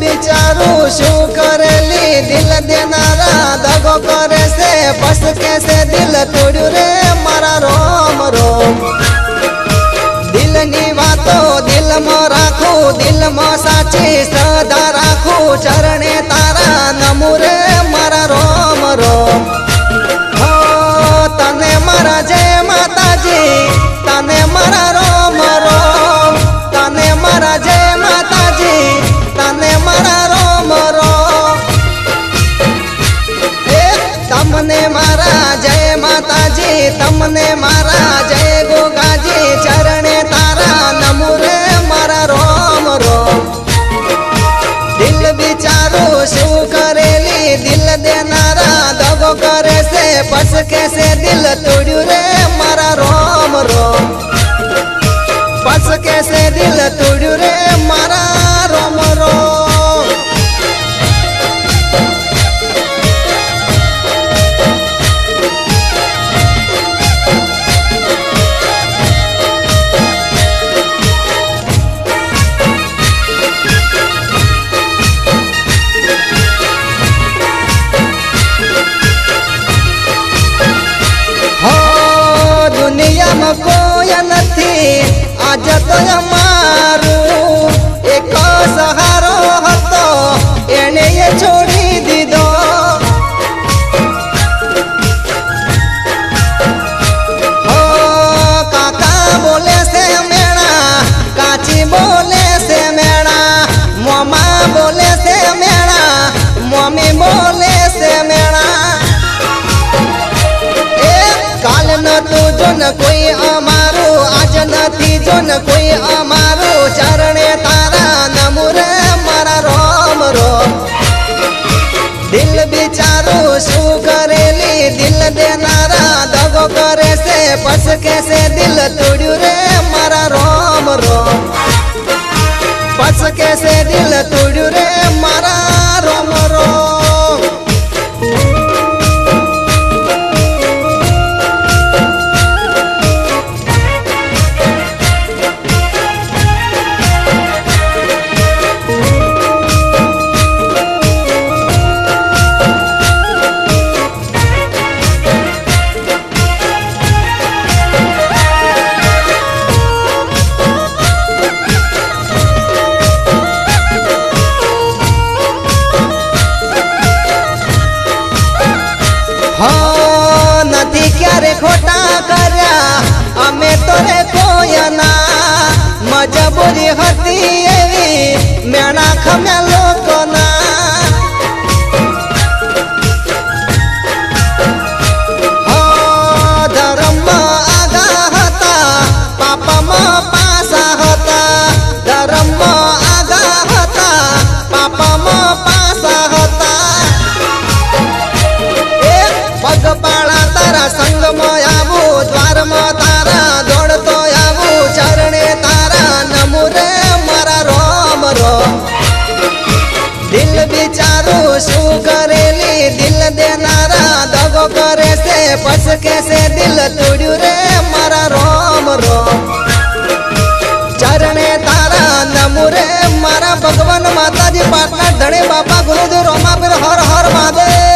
વિચારું શું કરેલી દિલ દેનારા દગો કરે છે. બસ કે છે દિલ તોડ્યું રે મારા રોમ રોમ. દિલની વાતો દિલમાં રાખું, દિલમાં સાચી સદા રાખું. ચરણે તમને મારા જય માતાજી, તમને મારા જય ગોગાજી, ચરણે તારા નમુરે મારા રોમ રોમ દિલ વિચારું શું કરેલી? દિલ દેનારા દગો કરે છે પસ કે છે કોઈ અમારું ચરણે તારા નમુરે મારા રોમ રોમ. દિલ બિચારું શું કરેલી? દિલ દેનારા દગો કરે છે પછ કે દિલ તોડ્યું. ક્યારે ખોટા કર્યા. અમે તો રે કોયના. મજબૂરી હતી એવી. મેણા ખમ્યા કેસે દિલ તોડ્યું રે મારા રોમ રોમ. ચરણે તારા નમુ રે મારા ભગવાન માતાજી પાટના ધણે બાપા ગુરુદેવ રોમા પીર હર હર મહાદેવ.